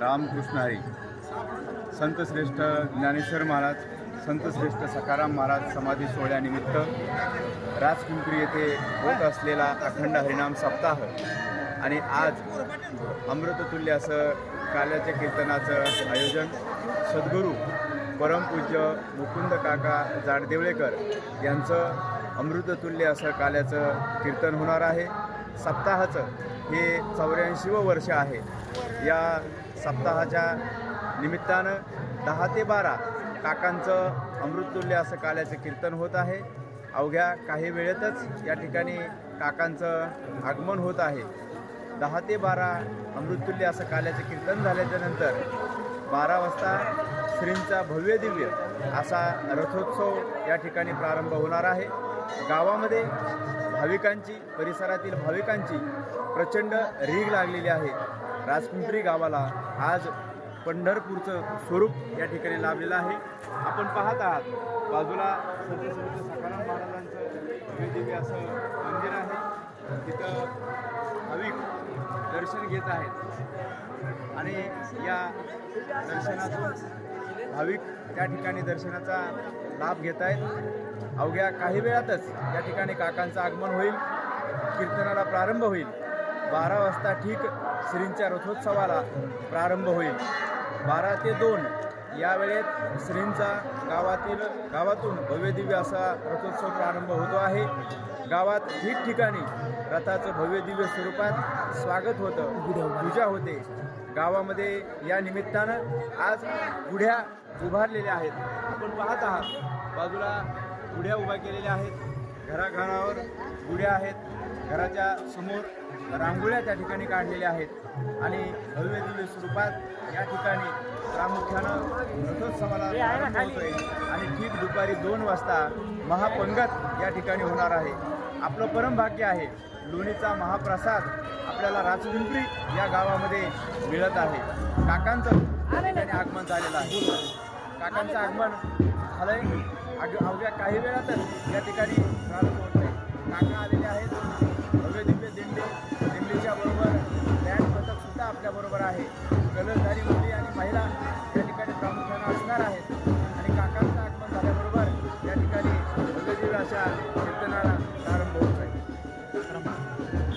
रामकृष्ण हरी संतश्रेष्ठ ज्ञानेश्वर महाराज संतश्रेष्ठ सकाराम महाराज समाधी सोहळ्यानिमित्त राजपिंपरी येथे होत असलेला अखंड हरिनाम सप्ताह आणि आज अमृततुल्य असं काल्याच्या कीर्तनाचं आयोजन सद्गुरू परमपूज्य मुकुंद काका जाडदेवळेकर यांचं अमृततुल्य असं काल्याचं कीर्तन होणार आहे. सप्ताहाचं हे चौऱ्याऐंशीवं वर्ष आहे. या सप्ताहाच्या निमित्तानं दहा ते बारा काकांचं अमृततुल्य असं काल्याचं कीर्तन होत आहे. अवघ्या काही वेळेतच या ठिकाणी काकांचं आगमन होत आहे. दहा ते बारा अमृततुल्य असं काल्याचं कीर्तन झाल्याच्यानंतर बारा वाजता श्रींचा भव्य दिव्य असा रथोत्सव या ठिकाणी प्रारंभ होणार आहे. गावामध्ये भाविकांची परिसरातील भाविकांची प्रचंड रीग लागलेली आहे. राजपिंपरी गावाला आज पंढरपूरचं स्वरूप या ठिकाणी लाभलेलं आहे. आपण पाहत आहात बाजूला सत्यश्रेष्ठ महाराजांचं दिव्य असं मंदिर आहे. तिथं भाविक दर्शन घेत आहेत. आणि या दर्शनातून भाविक त्या ठिकाणी दर्शनाचा लाभ घेत आहेत. अवघ्या काही वेळातच या ठिकाणी काकांचं आगमन होईल. कीर्तनाला प्रारंभ होईल. बारा वाजता ठीक श्रींच्या रथोत्सवाला प्रारंभ होईल. बारा ते दोन या वेळेत श्रींचा गावातील गावातून भव्यदिव्य असा रथोत्सव प्रारंभ होतो आहे. गावात ठिकठिकाणी रथाचं भव्यदिव्य स्वरूपात स्वागत होतं पूजा होते. गावामध्ये या निमित्तानं आज गुढ्या उभारलेल्या आहेत. आपण पाहत आहात बाजूला गुढ्या उभ्या केलेल्या आहेत. घराघरावर गुड्या आहेत. घराच्या समोर रांगोळ्या त्या ठिकाणी काढलेल्या आहेत. आणि भव्य दिव्य स्वरूपात या ठिकाणी प्रामुख्यानं रथोत्सवाला प्रारंभ आणि ठीक दुपारी दोन वाजता महापंगत या ठिकाणी होणार आहे. आपलं परमभाग्य आहे. लोणीचा महाप्रसाद आपल्याला राजपिंपरी या गावामध्ये मिळत आहे. काकांचं या आगमन झालेलं आहे. काकांचं आगमन झालंय. अग अवघ्या काही वेळातच या ठिकाणी त्याबरोबर आहे. गलसधारी मुली आणि महिला या ठिकाणी प्रामुख्यानं असणार आहेत. आणि काकांचं आगमन झाल्याबरोबर या ठिकाणी भगवती अशा कीर्तनाला प्रारंभ होत आहे.